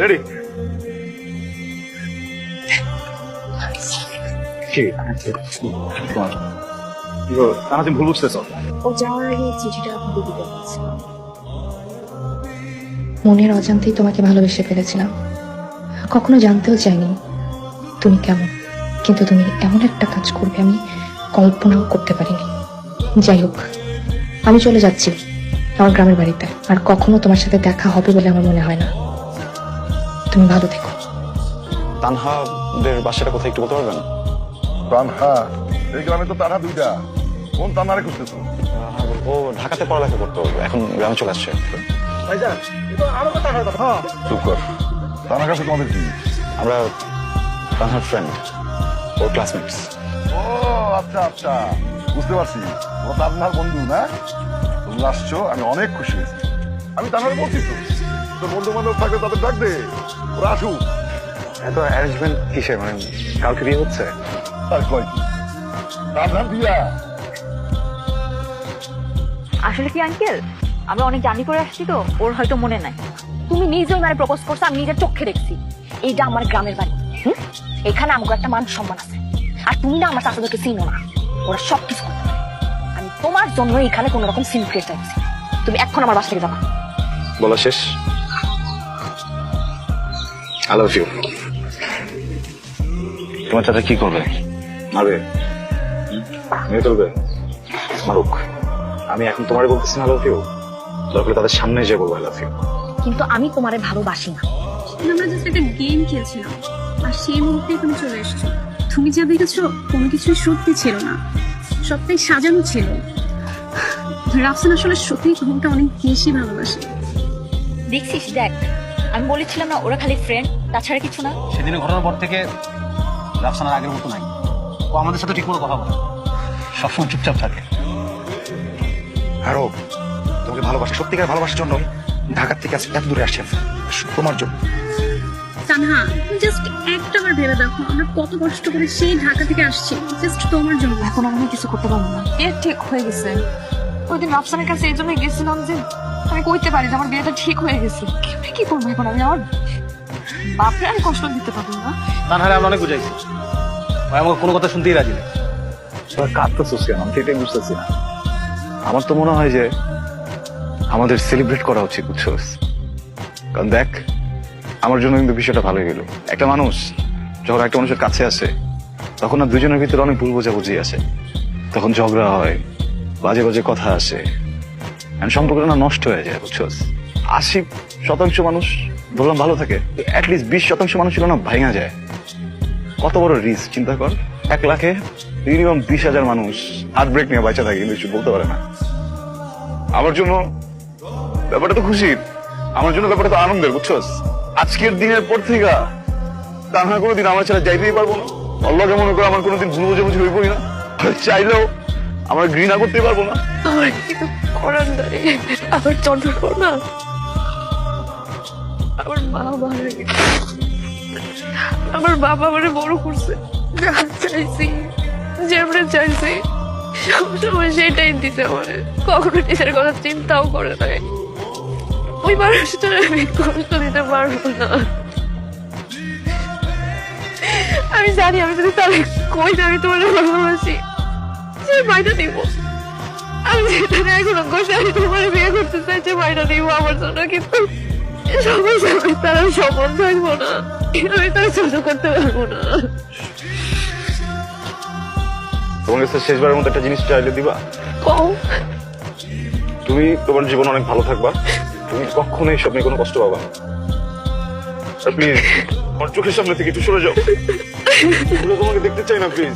Ready কি তারা তুমি ভুল বুঝতেছ? ও যাওয়ার আগে চিঠিটা আপনাকে দিতে বলছে। মনের অজান্তেই তোমাকে ভালোবেসে ফেলেছিলাম। কখনো জানতেও চাইনি তুমি কেমন কিন্তু তুমি এমন একটা কাজ করবে আমি কল্পনাও করতে পারিনি। যাই হোক আমি চলে যাচ্ছি আমার গ্রামের বাড়িতে আর কখনো তোমার সাথে দেখা হবে বলে আমার মনে হয় না। তুমি ভালো থেকো। তানহাদের বাসাটা কোথায় একটু বলতে পারবেন? তানহা এই গ্রামে তো তানহা দুইটা। কোন তানহারে খুঁজতেছো? ও ঢাকাতে পড়ালেখা করতো এখন গ্রামে চলে আসছে। চুপ কর। তানহার কাছে তোমাদের কি? আমরা তানহার ফ্রেন্ড ওর ক্লাসমেটস ও আচ্ছা আচ্ছা। বুঝতে পারছি। ও তানহার বন্ধু না? তুমি আসছো আমি অনেক খুশি আমি তানহারে বলছি তো। তোর বন্ধু বান্ধব থাকলে তাদের ডাক দে। ওরা আসুক। এত অ্যারেঞ্জমেন্ট কিসের? মানে কালকে বিয়ে হচ্ছে? তার কয় কি তানহার দিয়া। আসলে কি আঙ্কেল আমরা অনেক জার্নি করে আসছি তো ওর হয়তো মনে নাই। তুমি নিজেই মানে প্রপোজ করছ আমি নিজের চোখে দেখছি। এইটা আমার গ্রামের বাড়ি। হুম? এখানে আমাকে একটা মান সম্মান আছে। আর তুমি না আমার চাচাদেরকে চিনো না। ওরা সব কিছু করতে আমি তোমার জন্য এখানে কোন রকম সিন ক্রিয়েট চাইছি তুমি এখন আমার বাসা থেকে যাবা। বলা শেষ। আই লাভ ইউ তোমার চাচা কি করবে? মারবে। মেরে ফেলবে। মারুক আমি এখন তোমারে বলতেছি না লাভ ইউ দরকার তাদের সামনে যে বলব আই লাভ ইউ কিন্তু আমি তোমারে ভালোবাসি না। আমরা জাস্ট একটা গেম খেলছিলাম। আর সেই মুহূর্তে তুমি চলে এসছো। তুমি যা দেখেছ কোনো কিছুই সত্যি ছিল না। সবটাই সাজানো ছিল। রাফসান আসলে সত্যি তোমাকে অনেক বেশি ভালোবাসে। দেখছিস দেখ আমি বলেছিলাম না ওরা খালি ফ্রেন্ড তাছাড়া কিছু না। সেদিনের ঘটনার পর থেকে রাফসানার আগের মতো নাই। ও আমাদের সাথে ঠিক মতো কথা বলে। সবসময় চুপচাপ থাকে। আরও তোমাকে ভালোবাসি সত্যিকার ভালোবাসার জন্য ঢাকার থেকে এত দূরে আসছেন। তোমার জন্য। তানহা জাস্ট একটা বার ভেবে দেখো আমরা কত কষ্ট করে সেই ঢাকা থেকে আসছি। জাস্ট তোমার জন্য। এখন আমি কিছু করতে পারব না। বিয়ে ঠিক হয়ে গেছে। ওই দিন রাফসানের কাছে এই জন্য গেছিলাম যে আমি কইতে পারি যে আমার বিয়েটা ঠিক হয়ে গেছে। কি করব এখন? আমি আমার বাপরে আমি কষ্ট দিতে পারব না। তানহারে আমরা অনেক বুঝাইছি। ভাই আমাকে কোনো কথা শুনতেই রাজি নেই। তোরা কাঁদতেছিস কেন? আমি তো এটাই বুঝতেছি না। আমার তো মনে হয় যে আমাদের সেলিব্রেট করা উচিত বুঝছোস? কারণ দেখ আমার জন্য কিন্তু বিষয়টা ভালো গেল একটা মানুষ যখন একটা মানুষের কাছে আসে তখন আর দুজনের ভিতরে অনেক ভুল বোঝাবুঝি আসে। তখন ঝগড়া হয় বাজে বাজে কথা আসে। And সম্পর্কটা না নষ্ট হয়ে যায় বুঝছোস আশি শতাংশ মানুষ ধরলাম ভালো থাকে অ্যাটলিস্ট বিশ শতাংশ মানুষ না ভাঙা যায়। কত বড় রিস্ক চিন্তা কর। এক লাখে মিনিমাম বিশ হাজার মানুষ হার্ট ব্রেক নিয়ে বাঁচা থাকে, কিন্তু বলতে পারে না। আমার জন্য ব্যাপারটা তো খুশির আমার জন্য ব্যাপারটা তো আনন্দের বুঝছস আজকের দিনের পর থেকে তাহলে কোনোদিন আমার ছাড়া যাইতেই পারব না। আল্লাহকে মনে করে আমার কোনোদিন ভুল বোঝাবুঝি হয়ে পড়ি না চাইলেও আমার ঘৃণা করতে পারব না। আমার করার আমার মা মারা গেছে। আমার বাবা আমারে বড় করছে। যা চাইছি যেমন চাইছি, সবসময় সেটাই দিতে পারে কখনো নিজের কথা চিন্তাও করে নাই। ওই মানুষটার আমি কষ্ট দিতে পারব না। আমি জানি, আমি যদি তাহলে কই আমি তোমার ভালোবাসি? সে বাইটা দিব আমি এখনও আমি তোমার বিয়ে করতে চাইছি আমার জন্য কিন্তু সবাই সবাই তারা সফল থাকব না। আমি তারা সহ্য করতে পারব না। তোমার কাছে শেষবারের মতো একটা জিনিস চাইলে দিবা? কও। তুমি তোমার জীবন অনেক ভালো থাকবা। তুমি কখনোই সব নিয়ে কোনো কষ্ট পাবা না। প্লিজ আমার চোখের সামনে থেকে একটু সরে যাও। তোমাকে দেখতে চাই না প্লিজ